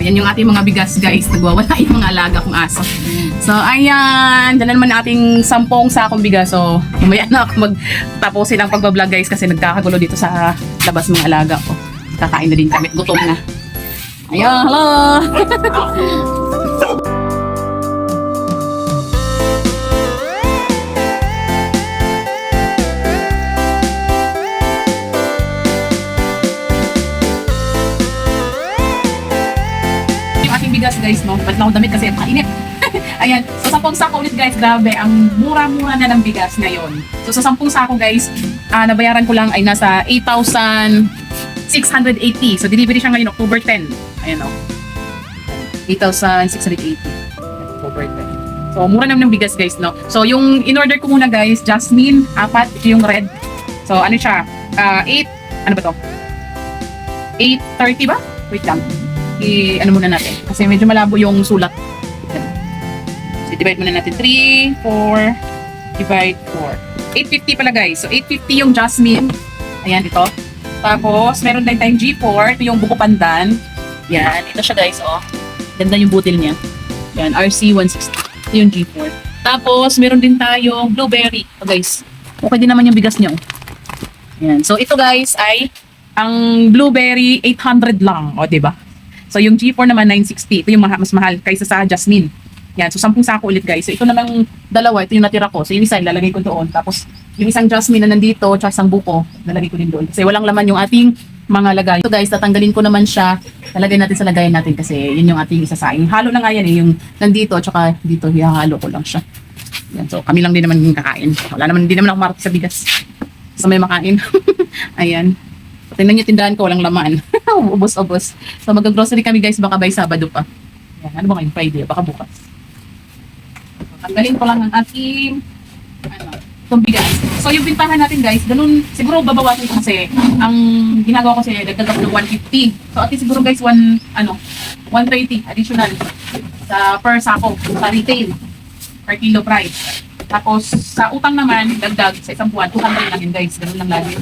Yan yung ating mga bigas guys. Nagwawala yung mga alaga kong aso. So ayan, dala naman ating sampung sakong bigas. So mamaya na ako magtapusin ang pagbablog guys kasi nagkakagulo dito sa labas mga alaga ko. Kakain na din kami. Gutom na. Ayan, hello! Ba't na ako damit kasi kainit. Ayan. So, sampung sako ulit guys. Grabe. Ang mura-mura na ng bigas ngayon. So, sa sampung sako guys, ah, nabayaran ko lang ay nasa 8,680. So, delivery siya ngayon October 10. Ayan o. 8,680. October 10. So, mura naman ng bigas guys, no? So, yung in-order ko muna guys, Jasmine, apat, ito yung red. So, ano siya? Ah, 8, ano ba to? 8.30 ba? Wait lang i ano muna natin kasi medyo malabo yung sulat. So, divide muna natin 3, 4, divide 4. 850 pala guys. So 850 yung Jasmine. Ayan ito. Tapos meron din tayong G4, ito yung buko pandan. Yan, ito siya guys, oh. Ganda yung butil niya. Yan, RC160. Ito yung G4. Tapos meron din tayong blueberry. Ito guys. Okay din naman yung bigas niya. oh. Yan. So ito guys ay ang blueberry 800 lang, o 'di ba? So yung G4 naman 960. Ito yung maha- mas mahal kaysa sa Jasmine. Yan, so 10 sako ulit guys. So ito namang dalawa, ito yung natira ko. So yung isa ilalagay ko doon. Tapos yung isang Jasmine na nandito, tsaka isang buko, lalagay ko din doon. Kasi walang laman yung ating mga lagay. Ito guys, tatanggalin ko naman siya. Lalagay natin sa lagayan natin kasi yun yung ating isasaing. Halo na nga yan eh, yung nandito, tsaka dito, ihahalo ko lang siya. Yan, so kami lang din naman yung kakain. Wala naman, hindi naman ako marati sa bigas. So may makain. Ayan. Tingnan niyo tindahan ko, walang laman. Ubos-ubos. So mag-grocery kami guys, baka by Sabado pa. Yan, ano ba ngayon? Friday, baka bukas. Tanggalin ko lang ang ating ano, itong bigas. So yung bintahan natin guys, ganun, siguro babawasan ko kasi ang ginagawa ko kasi dagdag ako ng 150. So at least siguro guys, one, ano, 130 additional sa per sako, sa retail, per kilo price. Tapos sa utang naman, dagdag sa isang buwan, 200 lang yun guys, ganun lang lagi.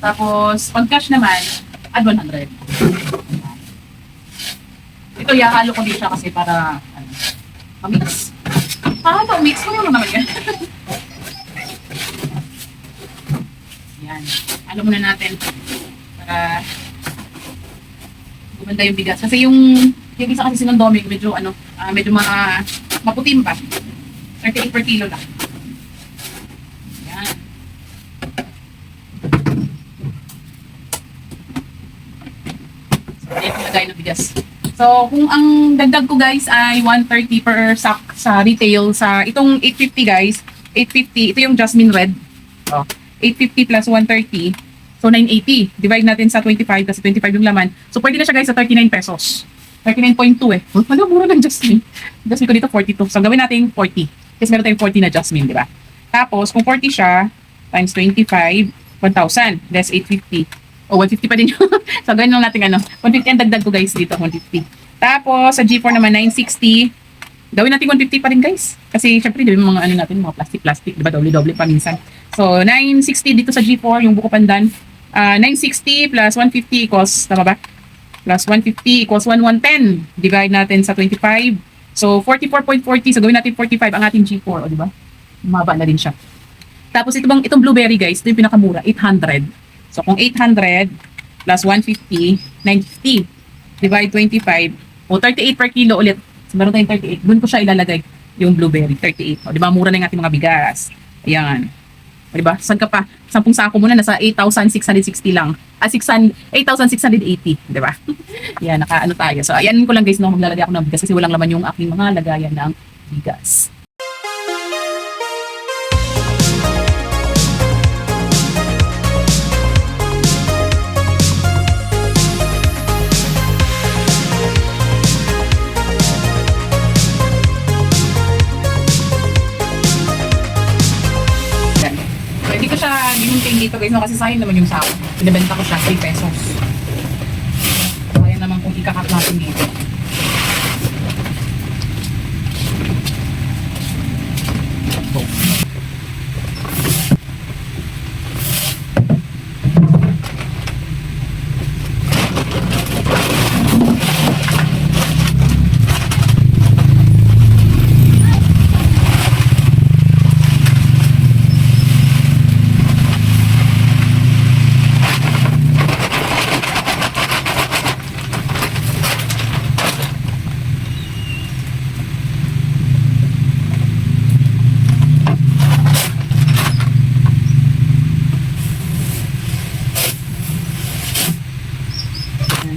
Tapos, pag cash naman, add 100. Ito, ihahalo ko din siya kasi para, ano, mix. Ah, mix ko naman naman yan. yan. Halo muna natin. Para, gumanda yung bigas. Kasi yung, yung isa kasi sinondoming, medyo, ano, ah, medyo ma, maputim pa. 38 per kilo lang. Yan. Ayan yung lagay ng bigas. So, kung ang dagdag ko guys ay 130 per sack sa retail sa itong 850 guys, 850, ito yung Jasmine Red. Oh, 850 plus 130. So, 980. Divide natin sa 25 kasi 25 yung laman. So, pwede na siya guys sa 39 pesos. 39.2 eh. Oh, ano, mura ng Jasmine. Jasmine ko dito 42. So, gawin natin 40. Kasi meron tayong 40 na Jasmine, di ba? Tapos, kung 40 siya, times 25, 1,000. Less 850. O, 150 pa din yun. so, gawin lang natin ano. 150 ang dagdag ko guys dito, 150. Tapos, sa G4 naman, 960. Gawin natin 150 pa rin guys. Kasi, syempre, di ba yung mga ano natin, mga plastic-plastic, di ba? Doble-doble pa minsan. So, 960 dito sa G4, yung buko pandan. Ah, 960 plus 150 equals, tama ba? Plus 150 equals 1110. Divide natin sa 25. So, 44.40. So, gawin natin 45 ang ating G4, o di ba? Maba na din siya. Tapos ito bang itong blueberry guys, ito yung pinakamura, 800. So kung 800 plus 150, 950 divide 25, o 38 per kilo ulit. So meron tayong 38. Doon ko siya ilalagay yung blueberry, 38. O di ba mura na yung ating mga bigas. Ayan. O di ba? Saan ka pa? 10 sako muna nasa 8,660 lang. Ah, 600 8,680, di ba? Yan, naka ano tayo. So ayan ko lang guys, no, maglalagay ako ng bigas kasi walang laman yung aking mga lagayan ng bigas. Ginunting dito guys, no, kasi sayang naman yung sako. Pinabenta ko siya, 3 pesos. Sayang naman kung ikakat natin dito.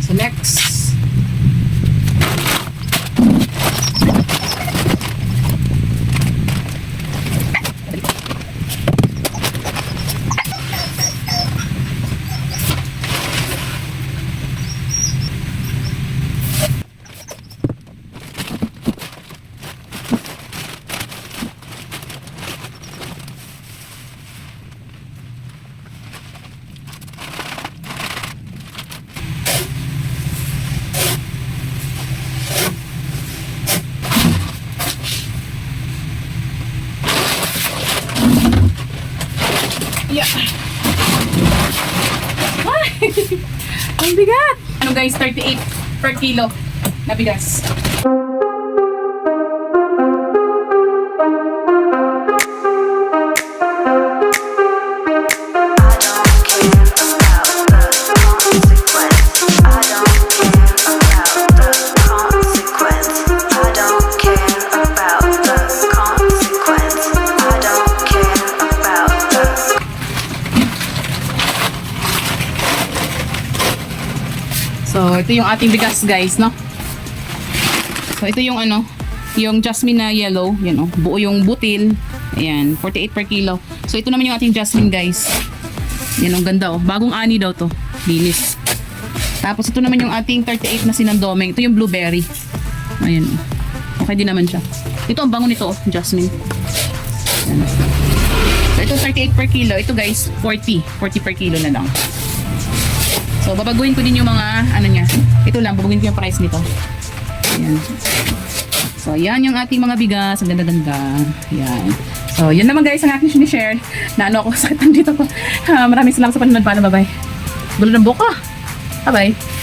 So next. Yeah. Ay! Ang bigat! Ano guys, 38 per kilo na bigas. Ito yung ating bigas, guys, no? So, ito yung ano, yung jasmine na yellow. Yan, oh. Buo yung butil. Ayan, 48 per kilo. So, ito naman yung ating jasmine, guys. Yan, ang ganda, oh. Bagong ani daw to. Linis. Tapos, ito naman yung ating 38 na sinandomeng. Ito yung blueberry. Ayan, oh. Okay din naman siya. Ito, ang bango nito, oh, jasmine. Ayan. So, ito 38 per kilo. Ito, guys, 40. 40 per kilo na lang. So, babaguhin ko din yung mga, ano niya. Ito lang, babaguhin ko yung price nito. Ayan. So, yan yung ating mga bigas. Ang ganda-ganda. Yan. So, yun naman guys ang aking sinishare. Na ano ako, sakit dito ko. Ah, maraming salamat sa panonood. Paano, bye-bye. Gulo ng buka. Bye-bye.